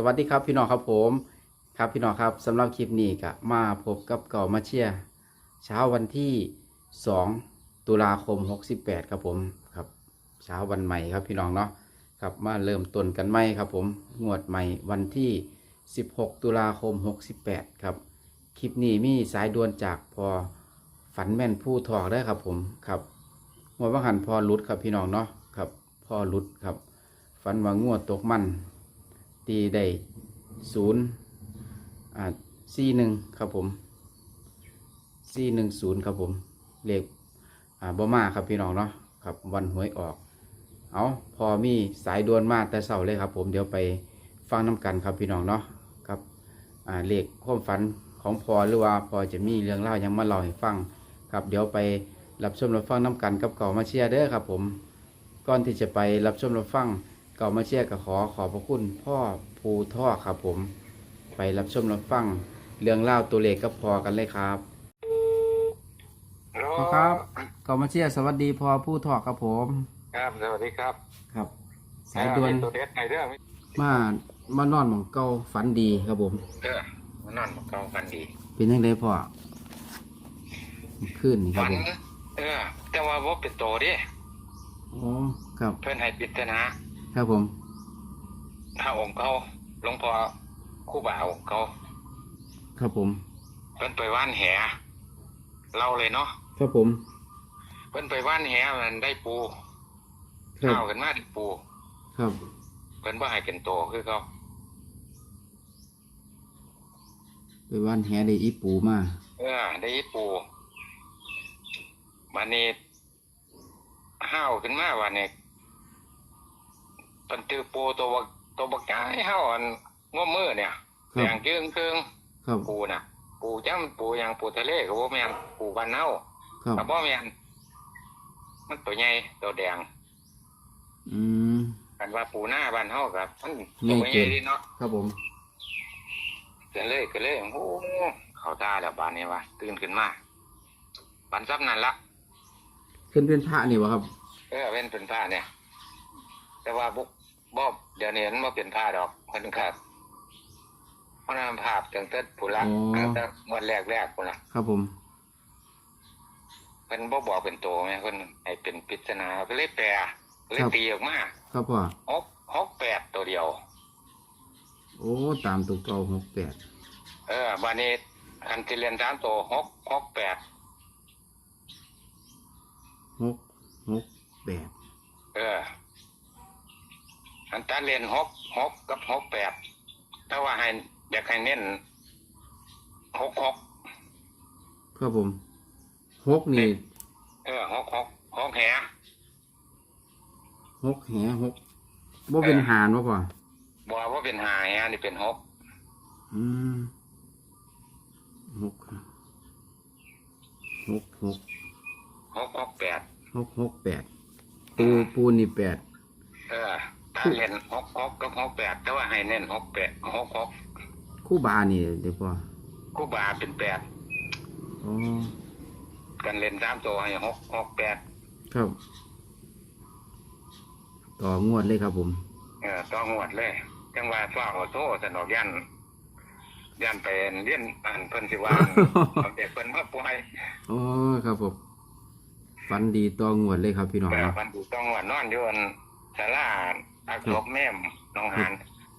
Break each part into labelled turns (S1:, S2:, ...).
S1: สวัสดีครับพี่น้องครับผมครับพี่น้องครับสำหรับคลิปนี้ก็มาพบกับเก่ามาเชียเช้าวันที่ 2 ตุลาคม 68 ครับผมครับเช้าวันใหม่ครับพี่น้องเนาะครับมาเริ่มต้นกันใหม่ครับผมงวดใหม่วันที่ 16 ตุลาคม 68 ครับคลิปนี้มีสายด่วนจากพอฝันแม่นผู้ถอกได้ครับผมครับงวดว่าหันพอหลุดครับพี่น้องเนาะครับพอหลุดครับฝันว่างวดตกมัน ตีได้ศูนย์อ่าสี่หนึ่งครับผมสี่หนึ่งศูนย์ครับผมเลขอ่าบ่มาครับพี่น้องเนาะครับวันหวยออก เอาพอมีสายด่วนมาแต่เสาเลยครับ ผมเดี๋ยวไปฟังน้ำกันครับพี่น้องเนาะครับอ่าเลขความฝันของพอหรือว่าพอจะมีเรื่องเล่ายังมาเล่าให้ฟังครับ เดี๋ยวไปรับชมรับฟังน้ำกันกับเก่ามาเชียร์เด้อครับ ผมก่อนที่จะไปรับชมรับฟัง ก่ามาเชียร์ก็ขอขอบพระคุณพ่อภูท่อครับผม ไปรับชมรับฟังเรื่องเล่าวตัวเลขกับพอกันเลยครับ
S2: ฮัลโหล
S1: พ่อครับเก่ามาเชียร์สวัสดีพ่อผู้ท่อครับผม
S2: ครับสวัสดีครับ
S1: ครับ สายด่วน
S2: เออตัวเด็ดไหนเด้อ
S1: มามานอนหมองเก่าฝันดีครับผม
S2: เด้อมันนอนมาเกากันดี
S1: เป็นยังไงพ่อขึ้นนี่ครับ
S2: ฝัน
S1: ผม
S2: เออ แต่ว่าบ่เป็นโตเดิ
S1: อ๋อครับ
S2: เพิ่นให้ปริศนา
S1: ครับผม
S2: พระองค์เขาหลวงพ่อครู่บ่าวเขา
S1: ครับผม
S2: เพิ่นไปว่านแหเราเลยเนาะ
S1: ครับผม
S2: เพิ่นไปว่านแหมันได้ปู
S1: ครับ
S2: ข้าวกันมาได้ปู
S1: ครับ
S2: เพิ่นบ่ให้เป็นโตคือเขา
S1: ไปว่านแหได้อีปูมา
S2: เออได้ปูบัดนี้ห้าวขึ้นมาวันนี้ เพิ่นตือปูตัวบักตัวบักใหญ่ห้าวอันง้อมือเนี่ย
S1: ครั
S2: อบย่างเกิงเกิง
S1: ครับ
S2: ปูน่ะ ปูจ้ำปูอย่างปูทะเลก็บ่แม่นปูบ้านเฮา
S1: ครับ
S2: ก็บ่แม่นมันตัวใหญ่ตัวแดง
S1: อืม
S2: กันว่าปูหน้าบ้านเฮากับมัน
S1: ใหญ่
S2: ตัวให
S1: เกิ
S2: ญ่
S1: น
S2: ดีเนาะ
S1: ครับผม
S2: ก็เลยก็เลยโอ้เข้าตาแล้วบ้านนี้ว่าตื่นขึ้นมาปันซับนั่นละ
S1: ขึ้นเป็นพระนี่วะครับ
S2: เออเป็นเป็นผ้าเนี่ย แต่ว่าบุก บอบเดี๋ยวนี้มันบ่เป็นผ้าดอกเพิ่นครับเพราะนั้นภาพตั้งแต่ผู้ละ
S1: อ๋อ
S2: ตั้งแต่วันแรกแรกพุ่นล่ะ
S1: ครับผม
S2: เพิ่นบ่บอกเป็นโตแม่เพิ่นให้เป็นปริศนาก็เลยแปลก็เลยตีออกมา
S1: ครับพ่อ
S2: หกหกแปดตัวเดียว
S1: โอ้ ตามตัวเก่าหกแปด
S2: เออบัดนี้คันสิเรียนสามตัวหกหกแปด
S1: หกหกแปด
S2: เออ อันตาเรียนหกหกกับหกแปดแต่ว่าให้อยากให้เน้นหกหก
S1: ครับผมหกนี่
S2: เออหกหกหกแห
S1: หกแหหกบ่เป็นหารวะพ่อ
S2: บอกว่าเป็นหาแหนี่เป็นหก
S1: อืมหกหกหก
S2: หกหกแปด
S1: หกหกแปดปูปูนี่แปด
S2: เออ ตาเรียนหกหกกับหกแปดแต่ว่าให้เน้นหกแปดหกหก
S1: คู่บานี่เดี๋ยวพ่อ
S2: กูบาเป็นแปด
S1: อ๋อ
S2: กันเล่นสามตัวให้หกหกแปด
S1: ครับ ต่องวดเลยครับผม
S2: เออต้องหวดเลย จังว่าฟ้าหัวโซ่สนอกยันยันไปเรียนอ่านเพิ่นสิว่าเอาเด็กเพิ่นมาป่วย
S1: อ๋อครับผมฟันดีต่องวดเลยครับพี่น้อง
S2: แต่
S1: เนาะ
S2: มันดูต้องหวดนอนอยู่อันศาลา อักลบแม่มหน้องหัน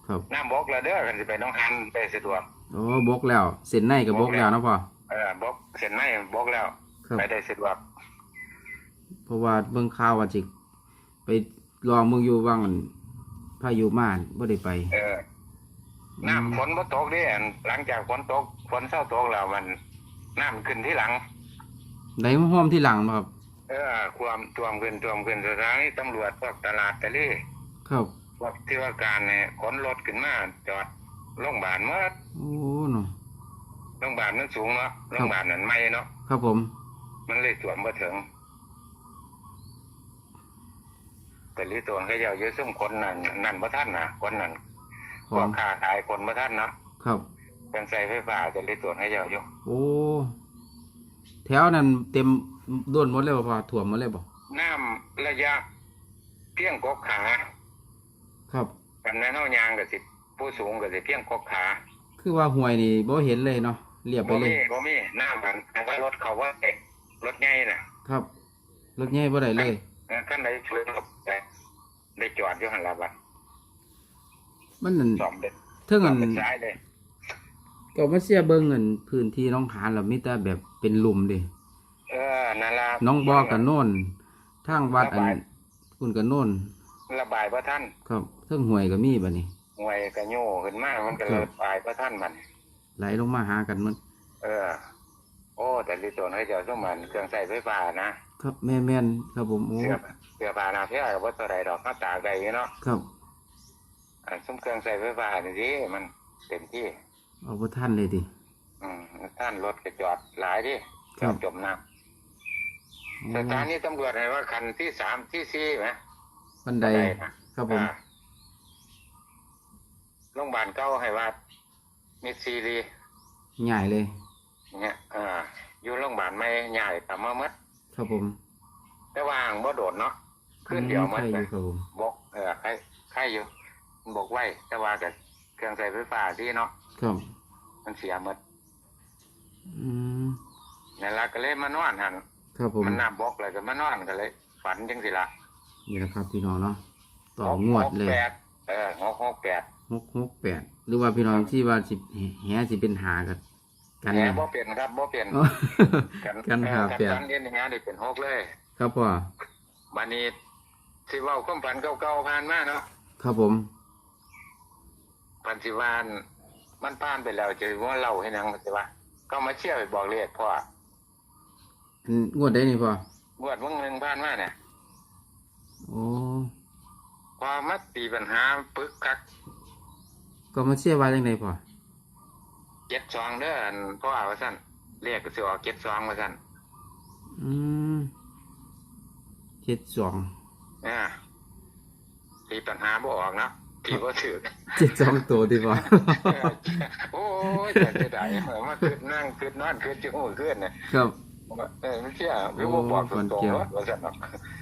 S1: ครับ
S2: น้ำบกแล้วเด้อกันสิไปหน้องหันไปสะดวก
S1: อ๋อบกแล้วเส้นในกับบกแล้วนะพ่อ
S2: เออบกเส้นในบกแล้ว
S1: ครับ
S2: ไปได้สะดวก
S1: เพราะว่าเบิ่งข่าวว่าจิไปลองเมืองอยู่ว่างอั่นพายุม่านบ่ได้ไป
S2: เออน้ำฝนบ่ตกเด้อันหลังจากฝนตกฝนเศร้าตกแล้วมันน้ำขึ้นที่หลัง
S1: ได้มาห้อมที่หลังบ่ครับ
S2: เออความท่วมขึ้นท่วมขึ้นสถานีตำรวจพวกตลาดตะลี่
S1: ครับ
S2: พวกที่ว่าการเนี่ยขนรถขึ้นมาจอดโรงพยาบาลเมื่อ
S1: โอ้เนาะ
S2: โรงพยาบาลนั้นสูงเนาะโรงพยาบาลนั้นไม่เนาะ
S1: ครับผม
S2: มันเลยสวมมาถึงแต่ลิตัวเขาเยาเยอะซึ่งคนนั่นนั่นพระท่านนะคนนั่น
S1: ข
S2: พว
S1: อกง
S2: ค้าขายคนพระท่านเนาะ
S1: ครับ
S2: เป็นใส่ไฟฟ้าแต่ลิตัวเขาเยาอยู่
S1: โอ้แถวนั้นเต็มด้วนหมดเลยบ่พ่อท่วมหมดเลยบ่
S2: น้ำระยะเพียงกกขา
S1: ครับ
S2: กันแม่นเฮายางกับสิผู้สูงก็สิเพียงกกขา
S1: คือว่าห่วยนี่บ่เห็นเลยเนาะเรียบไป
S2: บ่
S1: เล
S2: มี
S1: ย
S2: บ่มีหน้ามันแต่ว่ารถเขาว่าเด็กรถใหญ่น่ะ
S1: ครับรถใหญ่บ่ได้เลย
S2: เออคันใดช่วยรถได้ได้จอดอยู่หั่นล่ะบัด
S1: มันนั่น
S2: ซ่อมเด็ด
S1: เท่า
S2: ซ่อ
S1: กั
S2: ม
S1: น
S2: เป็นสายเลย
S1: ก็มาเสียเบิ่งเงินพื้นที่น้องหานแล้วมีแต่แบบเป็นหลุมเดิ
S2: เออนั่นล่ะ
S1: น้องบ่อกับโน่นทางวัดอันคุณกับโน่น
S2: ระบายบ่ทัน
S1: ครับเทิงห่วยก็มีบัดนี้
S2: ห่วยก็โย่ขึ้นมามันก็เลยปลายบ่ทันมัน
S1: ไหลลงมาหากันมัน
S2: เออ โอ้ แต่ลิโตนให้เจ้าสมมันเครื่องใช้ไฟฟ้านะครับ
S1: แม่แม่นครับผมโอ้
S2: เสื้อเสื้อผ้าหนาเพียก็บ่เท่าใดดอกเขาตากได้อยู่เนาะ
S1: ครับ
S2: อันซุ้มเครื่องใช้ไฟฟ้านี่สิมันเต็มที่
S1: เอาบ่ทันเลยดิ
S2: อืมท่านรถก็จอดหลายดิ
S1: ครั
S2: จ
S1: บ
S2: อดจมน้ำสถานีตำรวจให้ว่าคันที่สามที่สี่ไหม
S1: บันได
S2: นะ ครับ
S1: ผม
S2: อ่าโรงพยาบาลเก่าให้ว่ามิดซีรี
S1: ใหญ่เลย
S2: เนี่ยอ่าอยู่โรงพยาบาลไม่ใหญ่แต่มามัด
S1: ครับผม
S2: แต่ว่าห่างบ่โดดเนาะขึ้นเดียวมัด
S1: ใช่อ
S2: เล
S1: ยู่
S2: ย
S1: ครับผม
S2: บอกเออใครใครอยู่มันบอกไว้แต่ว่ากับเครื่องใช้ไฟฟ้าที่เนาะ
S1: ครับ
S2: มันเสียหมด
S1: อืม
S2: นั่นละก็เลยมานอนหัน
S1: ครับผม
S2: มันน้ำบอกเลยก็มานอนก็เลย ฝันจังสิละ
S1: นี่แหละครับ พี่น้องเนาะต่องวดเลย
S2: หกแปดเออหกหกแปด
S1: หกหกแปดหรือว่าพี่น้องที่ว่าสิแหสิเป็นหากันกัน
S2: แห
S1: เนี่ย
S2: บ่เปลี่ยนครับบ่เปลี่ยน
S1: อ๋อกันหา
S2: เออ
S1: แปด
S2: กันเอ็นอย่างนี้นี่เป็นหกเลย
S1: ครับพ่อ
S2: บันนี้สิเว่าความฝันเก่าๆผ่านมาเนาะ
S1: ครับผม
S2: พันสิวานมันผ่านไปแล้วจะว่าเล่าให้นังมันสิว่าก็มาเชื่อไปบอกเลขพ่อ
S1: อันงวดได้นี่พ่อง
S2: วดวงหนึ่งผ่านมาเนี่ย
S1: โอ้
S2: พอมาตีปัญหาปึกคัก
S1: ก็มาเชื่อว่าจังไดพ่อ
S2: เจ็ดสองเด้ออันพ่อว่าสั่นเรียกก็สิออกเจ็ดสองว่าสั่น
S1: อืมเจ็ดสอง
S2: อ่าตีปัญหาบ่ออกเนาะตีบ่ถือ
S1: เจ็ดสองตัวดีพ่อ
S2: โอ้ยแต่เสียดายเออมาคืดนั่งคืดนอนคืดจิ้งหูคืดเนี่ย
S1: ครับ
S2: เออไม่เชื่อไม่บ่บอกตรงๆว่าว่าสั่นเนาะ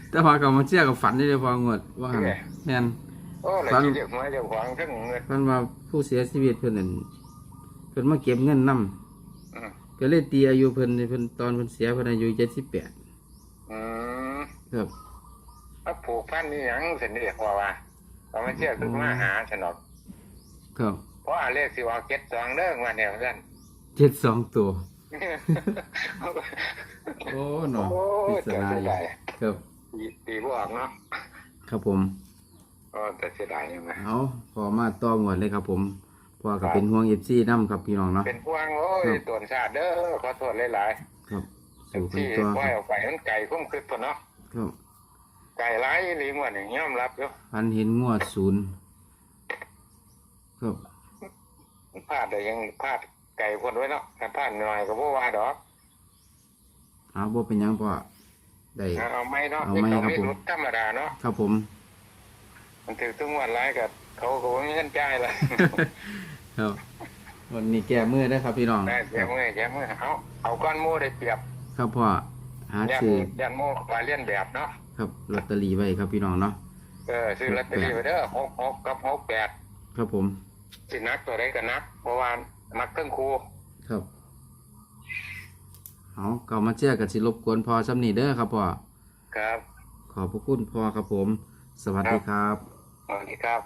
S1: แต่พอก็มาเชื่อกับฝันได้เลยพ่องวดว่าหั่น
S2: โอเค
S1: แม่น
S2: โอ้เลย
S1: ฟัง
S2: ที่เรียกหัวเจ้าของทั้งเงิน
S1: เพิ่นว่าผู้เสียชีวิตเพิ่นนั่นเพิ่นมาเก็บเงินนํ
S2: อืม
S1: ก็เลยตีอายุเพิ่นเพิ่นตอนเพิ่นเสียเพิ่นอายุเจ็ดสิบแปด
S2: อืม
S1: ครับ
S2: ถ้าผูกพันนี่หยังเสนเรียกว่าว่าเราไม่เชื่อคือมาหาฉันหรอก
S1: ครับ
S2: เพราะอาเลขสิว่าเก็ดสองเด้อวันเนี่ยว่าสั่น
S1: เจ็ดสองตัว โอ้หนอ
S2: โอ้ย
S1: พิศ
S2: แต่
S1: นา
S2: เสีย
S1: อยู่
S2: ดาย
S1: ครับ
S2: ตีตีบ่ออกเนาะ
S1: ครับผม
S2: ก็แต่เสียดายยังไง
S1: เอาพอมาต่อหมวดเลยครับผมพอก็เป็นห่วงเอฟซีน้ำครับพี่น้องเนาะ
S2: เป็นพวงโอ้ย
S1: ครับ
S2: ตวนชาติเด้อขอโทษหลาย
S1: ครับ
S2: ๆ
S1: สู่กัน
S2: ที่
S1: ต่อ
S2: ปล่
S1: ค
S2: อย
S1: รับ
S2: ออกไปมันไก่คุ้มคืดพอเนาะ
S1: ครับ
S2: ไก่ร้ายอีหลีงวดนี่ยอมรับอยู่
S1: พันเห็นงวดศูนย์ครับ
S2: มันพลาดแต่ยังพลาดไก่คนไว้เนาะถ้าพลาดหน่อยก็บ่ว่าดอก
S1: เอาบ่เป็นหยังพ่อ ได้
S2: เอาไม่เนาะ
S1: เอาไม่ครับผม
S2: รถธรรมดาเนาะ
S1: ครับผม
S2: มันถือทุกวันร้ายกับเขาก็บ่มีเงินจ่ายละ
S1: ครับ วันนี้แก้มือได้อครับพี่น้อง
S2: ได้เสียเมื่อยเสียเมื่อยเอาเอาก้อนหมูได้เปรียบ
S1: ครับพ่อหา
S2: ยัน
S1: ซื้อ
S2: ยันหมูปลาเลียนแบบเนาะ
S1: ครับลอตเตอรี่ไว้ครับพี่น้องเนาะ
S2: เออซื้อลอตเตอรี่ไปเด้อหกหกกับหกแปด
S1: ครับผม
S2: สินักตัวใดก็นักเพราะว่านักเครื่องครู
S1: ครับ เอาเก่ามาเชื่อกับสิรบกวนพอสำนีเด้อครับพ่อ
S2: ครับ
S1: ขอบพระคุณพ่อครับผม สวัสดีครับ
S2: สวัสดีครับ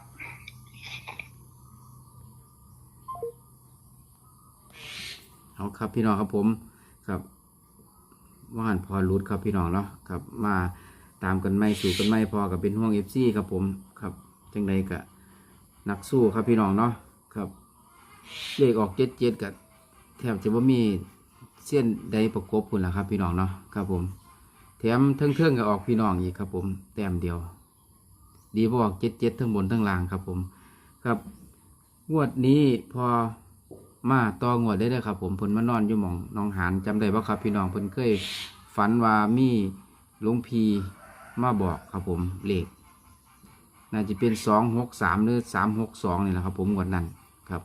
S1: เอาครับพี่น้องครับผมครับว่าหันพอรุดครับพี่น้องเนาะครับ มาตามกันไม่สู่กันไม่พอกับเป็นห่วงเอฟซีครับผมครับจังใดกะนักสู้ครับพี่น้องเนาะครับเลขออกเจ็ดเจ็ดกับแทบจะว่ามี เส้นใดประกบคุณล่ะครับ พี่น้องเนาะครับผม แถมเทิงๆกับออกพี่น้องอีกครับผม แต้มเดียว ดีบออกเจ็ดเจ็ดทั้งบนทั้งล่างครับผม ครับงวดนี้พอมาต่องวดได้เลยครับ ผมเพิ่นมานอนอยู่หมองน้องหานจำได้บ่ครับ พี่น้องเพิ่นเคยฝันว่ามีหลวงพีมาบอกครับผมเลขน่าจะเป็นสองหกสามหรือสามหกสองนี่แหละครับ ผมงวดนั้นครับ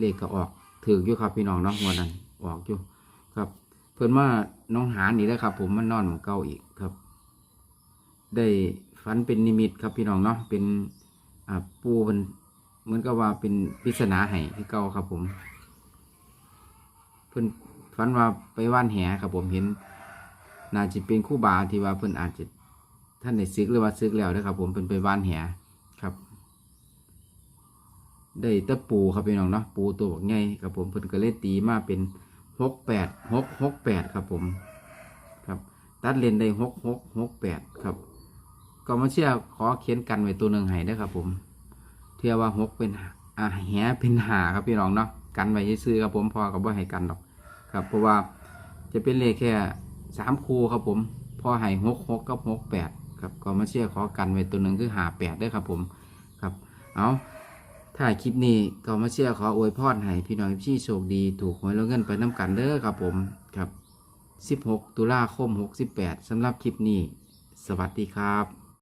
S1: เลขก็ออกถืออยู่ครับพี่น้องเนาะงวดนั้นออกอยู่ เพิ่นมาน้องหานนี่แหละครับ ผมมันนอนหมองเก่าอีกครับ ได้ฝันเป็นนิมิตครับพี่น้องเนาะเป็นอ่าปูเป็นเหมือนกับว่าเป็นปริศนาให้ที่เก่าครับ ผม เพิ่นฝันว่าไปว่านแหครับ ผมเห็นน่าจะเป็นคู่บาที่ว่าเพิ่นอาจจะท่านได้ซึกหรือว่าซึกแล้วนะครับ ผมเป็นไปว่านแหครับ ได้ตะปูครับพี่น้องเนาะปูตัวบักใหญ่ครับผมเพิ่นก็เลยตีมาเป็น หกแปดหกหกแปดครับผมครับตัดเลนได้หกหกหกแปดครับ ก็มาเชื่อขอเขียนกันไว้ตัวหนึ่งให้เด้ครับผมเทียว่าหกเป็นอ่าแหเป็นหาครับพี่น้องเนาะกันไว้ซื้อครับผมพอกับว่าให้กันหรอกครับ เพราะว่าจะเป็นเลขแค่สามคูครับผมพอให้หกหกกับหกแปดครับก็มาเชื่อขอกันไว้ตัวหนึ่งคือหาแปดได้ครับผมครับเอา ถ่ายคลิปนี้ก็มาเชื่อขออวยพรให้พี่น้องพี่โชคดี ถูกหวยแล้วเงินไปน้ำกันเด้อครับผมครับ 16 ตุลาคม 68สำหรับคลิปนี้ สวัสดีครับ